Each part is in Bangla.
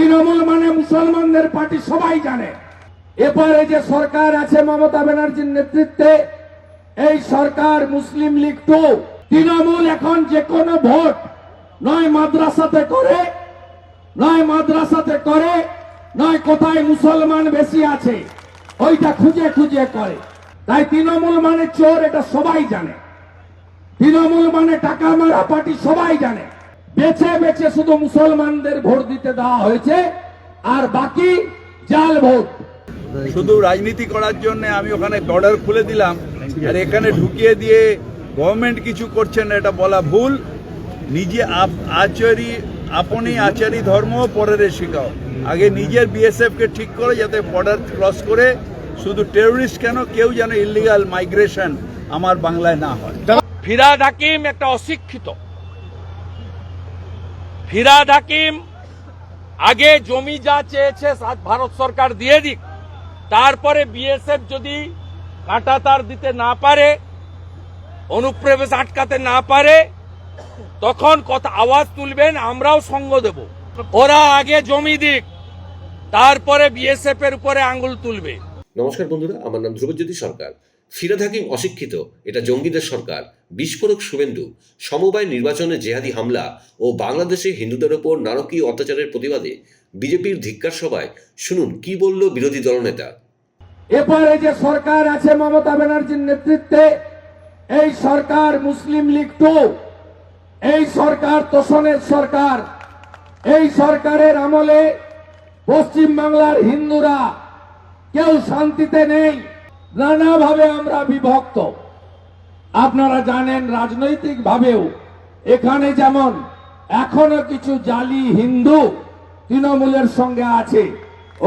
তৃণমূল মানে মুসলমানদের পার্টি সবাই জানে। এবারে যে সরকার আছে মমতা ব্যানার্জির নেতৃত্বে, এই সরকার মুসলিম লীগ টু। তৃণমূল এখন যে কোনো ভোট নয় মাদ্রাসাতে করে, নয় মাদ্রাসাতে করে, নয় কোথায় মুসলমান বেশি আছে, ওইটা খুঁজে খুঁজে করে। তাই তৃণমূল মানে চোর, এটা সবাই জানে। তৃণমূল মানে টাকা মারা পার্টি সবাই জানে। বেছে বেছে শুধু মুসলমানদের ভোট দিতে দেওয়া হয়েছে আর বাকি জাল ভোট। শুধু রাজনীতি করার জন্য আমি ওখানে বর্ডার খুলে দিলাম আর এখানে ঢুকিয়ে দিয়ে গভর্নমেন্ট কিছু করছে না এটা বলা ভুল। নিজে আপ- আচারি আপনি আচারি ধর্ম পরের শিখাও। আগে নিজের বিএসএফ কে ঠিক করে যাতে বর্ডার ক্রস করে শুধু টেররিস্ট কেন কেউ যেন ইলিগাল মাইগ্রেশন আমার বাংলায় না হয়। ফিরাদ হাকিম একটা অশিক্ষিত। ফিরাদ হাকিম আগে জমি যা চেয়েছে ভারত সরকার দিয়ে দিক। তারপরে বিএসএফ যদি কাঁটাতার দিতে না পারে, অনুপ্রবেশ আটকাতে না পারে, তখন কথা আওয়াজ তুলবেন, আমরাও সঙ্গ দেব। ওরা আগে জমি দিক, তারপরে বিএসএফ এর উপরে আঙ্গুল তুলবে। নমস্কার বন্ধুরা, আমার নাম ধ্রুবজ্যোতি সরকার। ফিরাদ হাকিম অশিক্ষিত, এটা জঙ্গিদের সরকার। বিস্ফোরক শুভেন্দু, সমবায় নির্বাচনে জেহাদি হামলা ও বাংলাদেশে হিন্দুদের ওপর নারকীয় অত্যাচারের প্রতিবাদে বিজেপির ধিক্কার সভায়। শুনুন, কি বলল বিরোধী দলনেতা? এবারে যে সরকার আছে মমতা ব্যানার্জির নেতৃত্বে, এই সরকার মুসলিম লীগ টু। এই সরকার তোষণের সরকার। এই সরকারের আমলে পশ্চিম বাংলার হিন্দুরা কেউ শান্তিতে নেই। নানাভাবে আমরা বিভক্ত। আপনারা জানেন রাজনৈতিক ভাবেও এখানে যেমন এখনও কিছু জালি হিন্দু তৃণমূলের সঙ্গে আছে,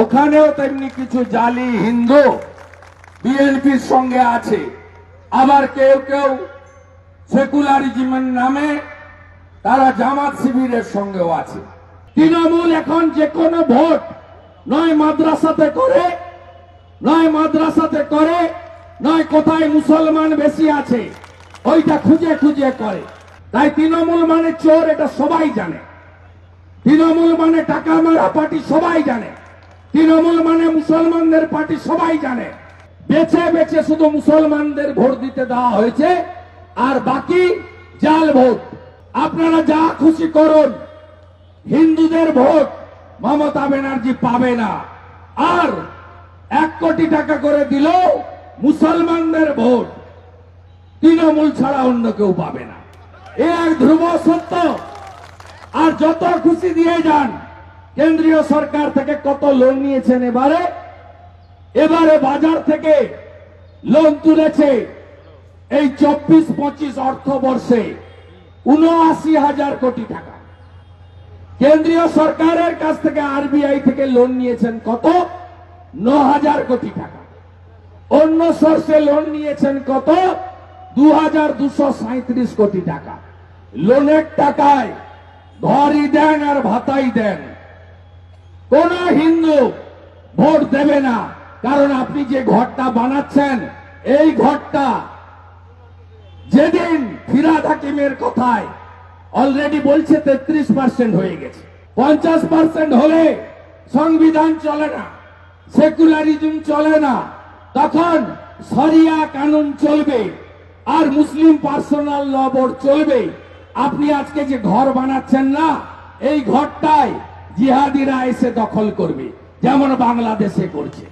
ওখানেও তেমনি কিছু জালি হিন্দু বিএনপির সঙ্গে আছে। আবার কেউ কেউ সেকুলারিজমের নামে তারা জামাত শিবিরের সঙ্গেও আছে। তৃণমূল এখন যে কোনো ভোট নয় মাদ্রাসাতে করে নয় মাদ্রাসাতে করে, নয় কোথায় মুসলমান বেশি আছে, ওইটা খুঁজে খুঁজে করে। তাই তৃণমূল মানে চোর, এটা সবাই জানে। তৃণমূল মানে টাকা মারা পার্টি সবাই জানে। তৃণমূল মানে মুসলমানদের পার্টি সবাই জানে। বেছে বেছে শুধু মুসলমানদের ভোট দিতে দেওয়া হয়েছে, আর বাকি জাল ভোট। আপনারা যা খুশি করুন, হিন্দুদের ভোট মমতা ব্যানার্জি পাবে না। আর এক কোটি টাকা করে দিলেও মুসলমানদের ভোট। তৃণমূল ছাড়া অন্য কেউ পাবে না। এ এক ধ্রুব সত্য। আর যত খুশি দিয়ে যান, কেন্দ্রীয় সরকার থেকে কত লোন নিয়েছেন এবারে? এবারে বাজার থেকে লোন তুলেছে এই চব্বিশ, পঁচিশ অর্থবর্ষে উনআশি হাজার কোটি টাকা। কেন্দ্রীয় সরকারের কাছ থেকে আরবিআই থেকে লোন নিয়েছেন কত? ন হাজার কোটি টাকা। অন্য সোর্সে লোন নিয়েছেন কত? দু হাজার দুশো সাঁত্রিশ কোটি টাকা। লোনের টাকায় ঘরই দেন আর ভাতাই দেন। কোন হিন্দু ভোট দেবে না, কারণ আপনি যে ঘরটা বানাচ্ছেন, এই ঘরটা যেদিন ফিরাদ হাকিমের কথায় অলরেডি বলছে, তেত্রিশ পার্সেন্ট হয়ে গেছে। পঞ্চাশ পার্সেন্ট হলে সংবিধান চলে না। সেকুলারিজম চলে না। তখন সরিয়া কানুন চলবে আর মুসলিম পার্সোনাল ল বোর্ড চলবে। আপনি আজকে যে ঘর বানাচ্ছেন না, এই ঘরটাই জিহাদিরা এসে দখল করবে, যেমন বাংলাদেশে করছে।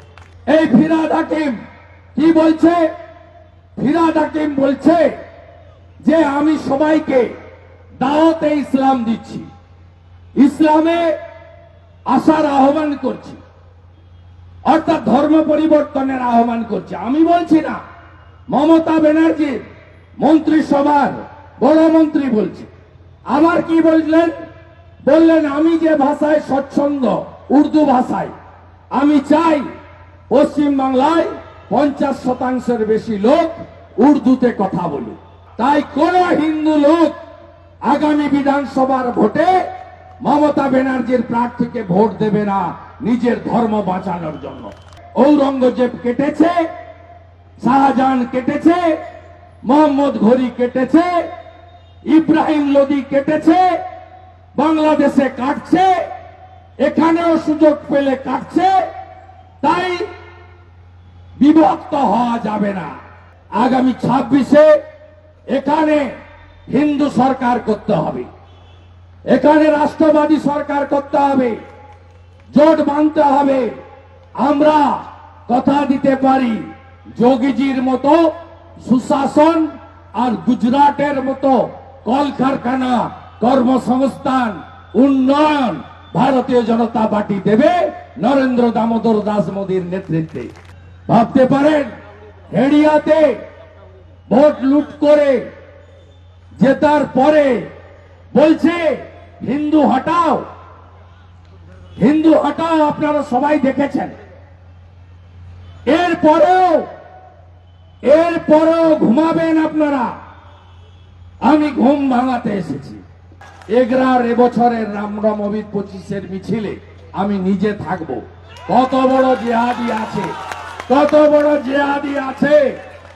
এই ফিরাদ হাকিম কি বলছে? ফিরাদ হাকিম বলছে যে, আমি সবাইকে দাওয়াতে ইসলাম দিচ্ছি। ইসলামে আসার আহ্বান করছি। অর্থাৎ ধর্ম পরিবর্তনের আহ্বান করছে। আমি বলছি না, মমতা ব্যানার্জির মন্ত্রিসভার বড় মন্ত্রী বলছে। আবার কি বললেন? বললেন, আমি যে ভাষায় স্বচ্ছন্দ, উর্দু ভাষায়, আমি চাই পশ্চিম বাংলায় পঞ্চাশ শতাংশের বেশি লোক উর্দুতে কথা বলুক। তাই কোন হিন্দু লোক আগামী বিধানসভার ভোটে মমতা ব্যানার্জির প্রার্থীকে ভোট দেবে না। নিজের ধর্ম বাঁচানোর জন্য। ঔরঙ্গজেব কেটেছে, শাহজাহান কেটেছে, মোহাম্মদ ঘড়ি কেটেছে, ইব্রাহিম লোদি কেটেছে, বাংলাদেশে কাটছে, এখানেও সুযোগ পেলে কাটছে, তাই বিভক্ত হওয়া যাবে না। আগামী ছাব্বিশে এখানে হিন্দু সরকার করতে হবে। এখানে রাষ্ট্রবাদী সরকার করতে হবে। জোট মানতে হবে। আমরা কথা দিতে পারি যোগীজির মতো, সুশাসন আর গুজরাটের মতো কলকারখানা, কর্মসংস্থান, উন্নয়ন ভারতীয় জনতা পার্টি দেবে নরেন্দ্র দামোদর দাস মোদীর নেতৃত্বে। ভাবতে পারেন, হেডিয়াতে ভোট লুট করে জেতার পরে বলছে, হিন্দু, হটাও। হিন্দু হটাও আপনারা সবাই দেখেছেন। এরপরেও এরপরেও ঘুমাবেন আপনারা। আমি ঘুম ভাঙাতে এসেছি। এগরার এবছরের রামনবমী পঁচিশের মিছিলে আমি নিজে থাকব। কত বড় জেহাদি আছে, কত বড় জেহাদি আছে।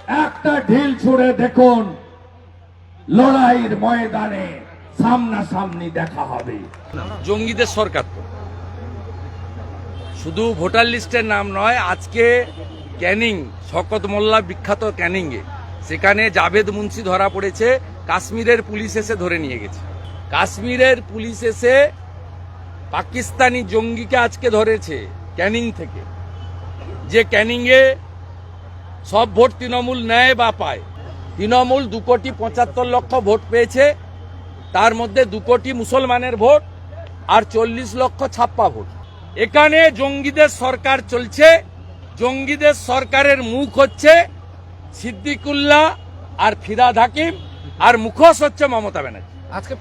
একটা ঢিল ছুড়ে দেখুন, লড়াইয়ের ময়দানে সামনাসামনি দেখা হবে। জঙ্গিদের সরকার তো। শুধু ভোটার লিস্টের নাম নয়, আজকে ক্যানিং, শকত মোল্লা বিখ্যাত ক্যানিংয়ে সেখানে জাভেদ মুন্সি ধরা পড়েছে, কাশ্মীরের পুলিশ এসে ধরে নিয়ে গেছে। কাশ্মীরের পুলিশ এসে পাকিস্তানি জঙ্গিকে আজকে ধরেছে ক্যানিং থেকে। যে ক্যানিংয়ে সব ভোট তৃণমূল নেয় বা পায়। তৃণমূল দু কোটি পঁচাত্তর লক্ষ ভোট পেয়েছে, তার মধ্যে দু কোটি মুসলমানের ভোট আর চল্লিশ লক্ষ ছাপ্পা ভোট। এখানে জঙ্গিদের সরকার চলছে, জঙ্গিদের সরকারের মুখ হচ্ছে সিদ্দিকুল্লাহ আর ফিরাদ হাকিম আর মুখোশ হচ্ছে মমতা ব্যানার্জি। আজকে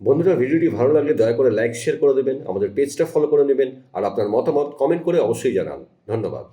বন্ধুরা, ভিডিওটি ভালো লাগলে দয়া করে লাইক শেয়ার করে দেবেন, আমাদের পেজটা ফলো করে নেবেন, আর আপনার মতামত কমেন্ট করে অবশ্যই জানান। ধন্যবাদ।